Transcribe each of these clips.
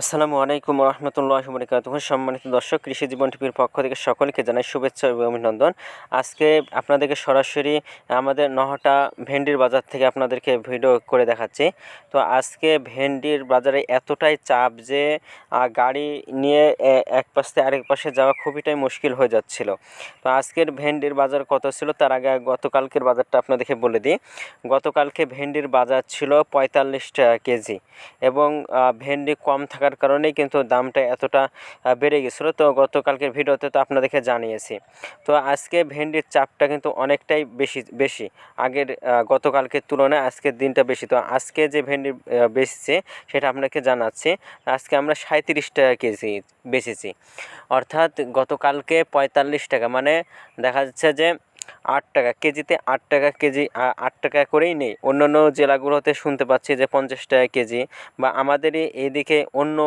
আসসালামু আলাইকুম রহমতুল্লাহ বরকাত সম্মানিত দর্শক, কৃষি জীবন টিভির পক্ষ থেকে সকলকে জানাই শুভেচ্ছা এবং অভিনন্দন। আজকে আপনাদেরকে সরাসরি আমাদের নহটা ভেন্ডির বাজার থেকে আপনাদেরকে ভিডিও করে দেখাচ্ছি। তো আজকে ভেন্ডির বাজারে এতটাই চাপ যে গাড়ি নিয়ে এক পাশ থেকে আরেক পাশে যাওয়া খুবইটাই মুশকিল হয়ে যাচ্ছিল। তো আজকের ভেন্ডির বাজার কত ছিল তার আগে গতকালকের বাজারটা আপনাদেরকে বলে দিই। গতকালকে ভেন্ডির বাজার ছিল পঁয়তাল্লিশ টাকা কেজি এবং ভেন্ডি কম থাকার কারণেই কিন্তু দামটা এতটা বেড়ে গেছিল। তো গতকালকের ভিডিওতে তো আপনাদেরকে জানিয়েছি। তো আজকে ভেন্ডির চাপটা কিন্তু অনেকটাই বেশি বেশি। আগের গতকালকের তুলনায় আজকের দিনটা বেশি। তো আজকে যে ভেন্ডি বেচছে সেটা আপনাকে জানাচ্ছি। আজকে আমরা সাঁত্রিশ টাকা কেজি বেচেছি। অর্থাৎ গতকালকে পঁয়তাল্লিশ টাকা। মানে দেখা যাচ্ছে যে আট টাকা কেজিতে আট টাকা কেজি আট টাকা করেই নেই। অন্যান্য জেলাগুলোতে শুনতে পাচ্ছি যে পঞ্চাশ টাকা কেজি বা আমাদেরই এইদিকে অন্য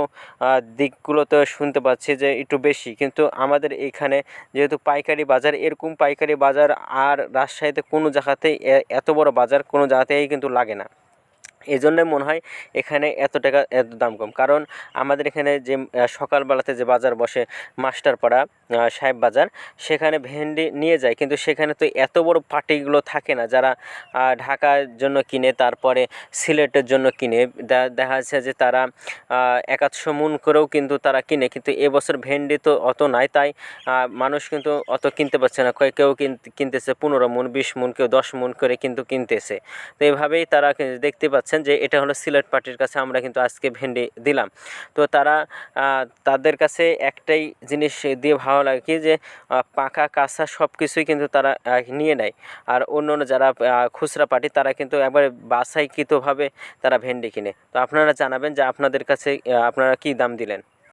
দিকগুলোতে শুনতে পাচ্ছি যে একটু বেশি। কিন্তু আমাদের এখানে যেহেতু পাইকারি বাজার, এরকম পাইকারি বাজার আর রাজশাহীতে কোনো জায়গাতেই এত বড় বাজার কোনো জায়গাতেই কিন্তু লাগে না। এই জন্যে মনে হয় এখানে এত টাকা, এত দাম কম। কারণ আমাদের এখানে যে সকালবেলাতে যে বাজার বসে মাস্টারপাড়া সাহেব বাজার, সেখানে ভেন্ডি নিয়ে যায়। কিন্তু সেখানে তো এত বড় পার্টিগুলো থাকে না, যারা ঢাকার জন্য কিনে, তারপরে সিলেটের জন্য কিনে। দেখা যাচ্ছে যে তারা একাদশো মন করেও কিন্তু তারা কিনে। কিন্তু এবছর ভেন্ডি তো অত নাই, তাই মানুষ কিন্তু অত কিনতে পারছে না। কেউ কিন- কিনতেছে পনেরো মন, বিশ মন, কেউ দশ মন করে কিন্তু কিনতেছে। তো এভাবেই তারা দেখতে দেখতে পাচ্ছেন যে এটা হলো সিলেট পার্টির কাছে আমরা কিন্তু আজকে ভেন্ডি দিলাম। তো তারা তাদের কাছে একটাই জিনিস দিয়ে ভালো লাগে কি যে পাকা কাঁচা সব কিছুই কিন্তু তারা নিয়ে নেয়। আর অন্য অন্য যারা খুচরা পার্টি তারা কিন্তু একবারে বাছাইকৃতভাবে তারা ভেন্ডি কিনে। তো আপনারা জানাবেন যে আপনাদের কাছে আপনারা কি দাম দিলেন?